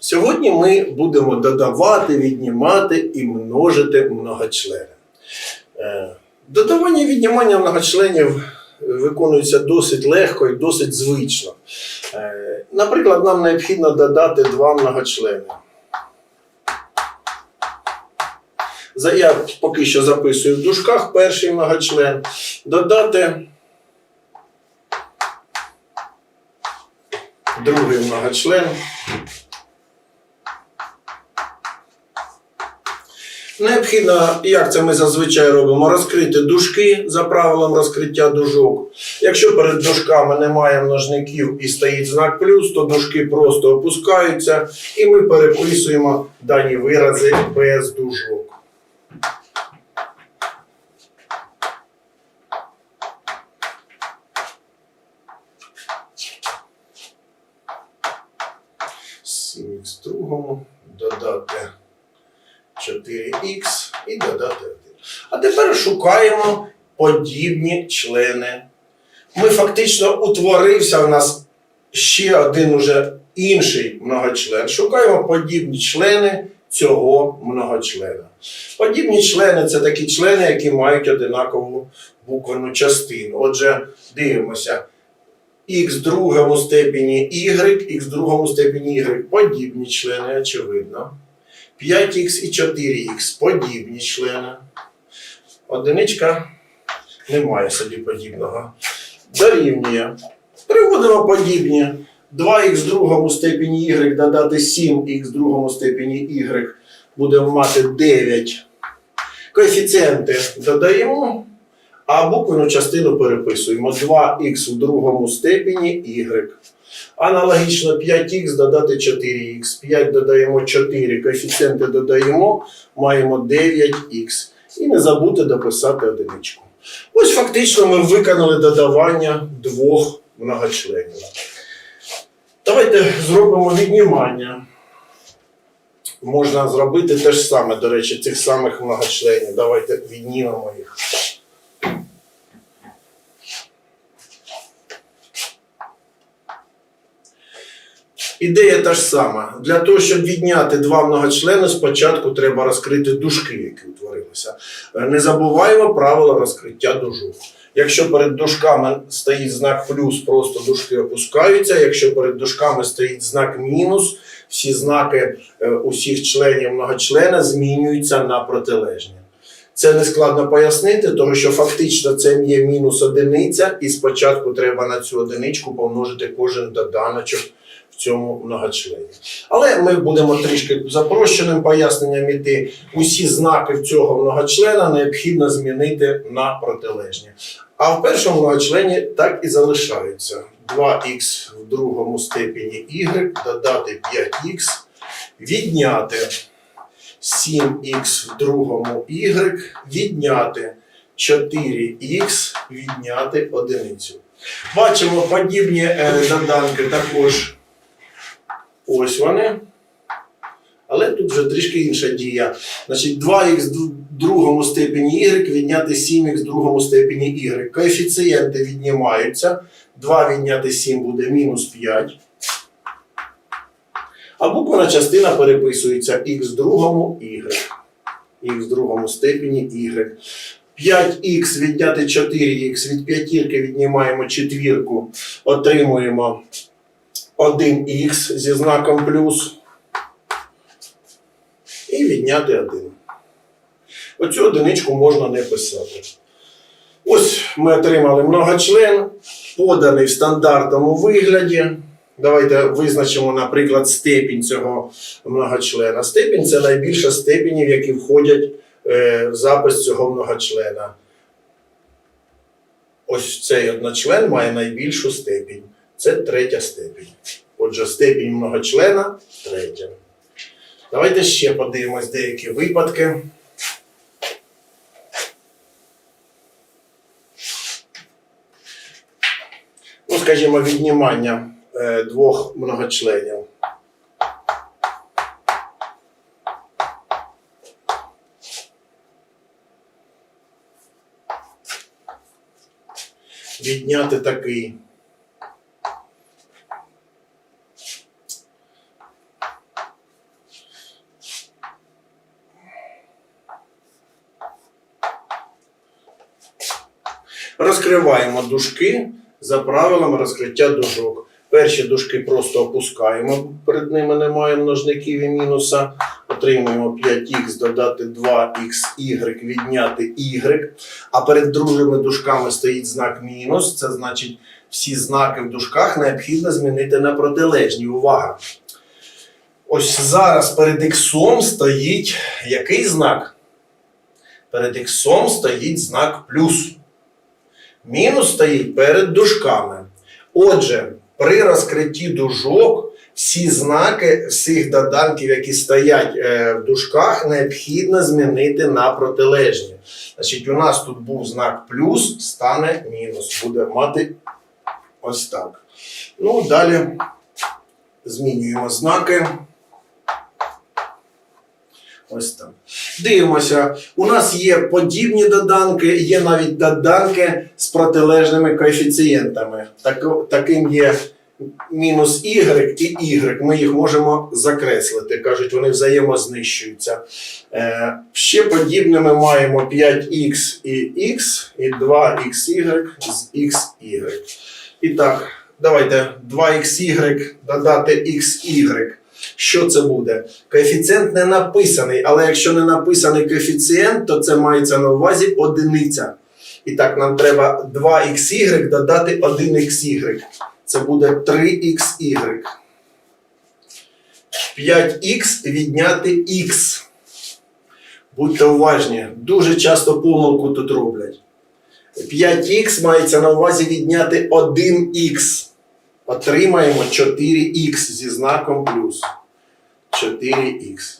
Сьогодні ми будемо додавати, віднімати і множити многочлени. Е, Додавання і віднімання многочленів виконується досить легко і досить звично. Е, Наприклад, нам необхідно додати два многочлени. Я поки що записую в дужках перший многочлен. Додати другий многочлен. Необхідно, як це ми зазвичай робимо, розкрити дужки за правилом розкриття дужок. Якщо перед дужками немає множників і стоїть знак плюс, то дужки просто опускаються і ми переписуємо дані вирази без дужок. Сім х другому додати 4х і додати 1. А тепер шукаємо подібні члени. Ми фактично утворився в нас ще один уже інший многочлен. Шукаємо подібні члени цього многочлена. Подібні члени це такі члени, які мають одинакову буквену частину. Отже, дивимося. Х в другому степені y, х в другому степені y. Подібні члени, очевидно. 5х і 4х подібні члени. Одиничка немає собі подібного. Дорівнює. Приводимо подібні. 2х в другому степені y додати 7х в другому степені y. Будемо мати 9. Коефіцієнти додаємо, а буквену частину переписуємо. 2х в другому степені y. Аналогічно 5х додати 4х. 5 додаємо 4, коефіцієнти додаємо, маємо 9х. І не забудьте дописати одиничку. Ось фактично ми виконали додавання двох многочленів. Давайте зробимо віднімання. Можна зробити те ж саме, до речі, цих самих многочленів. Давайте віднімемо їх. Ідея та ж сама. Для того, щоб відняти два многочлени, спочатку треба розкрити дужки, які утворилися. Е, Не забуваємо правило розкриття дужок. Якщо перед дужками стоїть знак плюс, просто дужки опускаються. Якщо перед дужками стоїть знак мінус, всі знаки е, усіх членів многочлена змінюються на протилежні. Це не складно пояснити, тому що фактично це є мінус одиниця, і спочатку треба на цю одиничку помножити кожен доданочок в цьому многочлені. Але ми будемо трішки запрощеним поясненням іти. Усі знаки цього многочлена необхідно змінити на протилежні. А в першому многочлені так і залишаються. 2х в другому степені y додати 5х, відняти 7х в другому y, відняти 4х, відняти одиницю. Бачимо подібні е, доданки також. Ось вони. Але тут вже трішки інша дія. Значить, 2х в другому степені y відняти 7х в другому степені y. Коефіцієнти віднімаються. 2 відняти 7 буде мінус 5. А буквена частина переписується х другому y. х в другому степені y. 5х відняти 4х від п'ятірки віднімаємо четвірку, отримуємо 1х зі знаком плюс. І відняти 1. Оцю одиничку можна не писати. Ось ми отримали многочлен, поданий в стандартному вигляді. Давайте визначимо, наприклад, степінь цього многочлена. Степінь це найбільша степені, в які входять е, в запис цього многочлена. Ось цей одночлен має найбільшу степінь. Це третя степінь. Отже, степінь многочлена третя. Давайте ще подивимось деякі випадки. Ну, скажімо, віднімання Е, двох многочленів. Відняти такий. Розкриваємо дужки за правилами розкриття дужок. Перші дужки просто опускаємо, перед ними немає множників і мінуса. Отримуємо 5х додати 2xy відняти y. А перед другими дужками стоїть знак мінус. Це значить, всі знаки в дужках необхідно змінити на протилежні. Увага! Ось зараз перед іксом стоїть який знак? Перед іксом стоїть знак плюс. Мінус стоїть перед дужками. Отже, при розкритті дужок всі знаки всіх доданків, які стоять е, в дужках, необхідно змінити на протилежні. Значить, у нас тут був знак плюс, стане мінус. Буде мати ось так. Ну, далі змінюємо знаки. Ось так. Дивимося. У нас є подібні доданки, є навіть доданки з протилежними коефіцієнтами. Так, таким є мінус y і y. Ми їх можемо закреслити. Кажуть, вони взаємознищуються. Е, ще подібними маємо 5х і x, і 2xy з xy. І так, давайте 2xy додати xy. Що це буде? Коефіцієнт не написаний, але якщо не написаний коефіцієнт, то це мається на увазі одиниця. І так, нам треба 2xy додати 1xy. Це буде 3xy. 5х відняти х. Будьте уважні, дуже часто помилку тут роблять. 5х мається на увазі відняти 1х. Отримаємо 4х зі знаком плюс. 4х.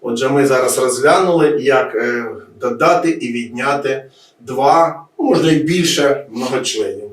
Отже, ми зараз розглянули, як е, додати і відняти два, можна і більше многочленів.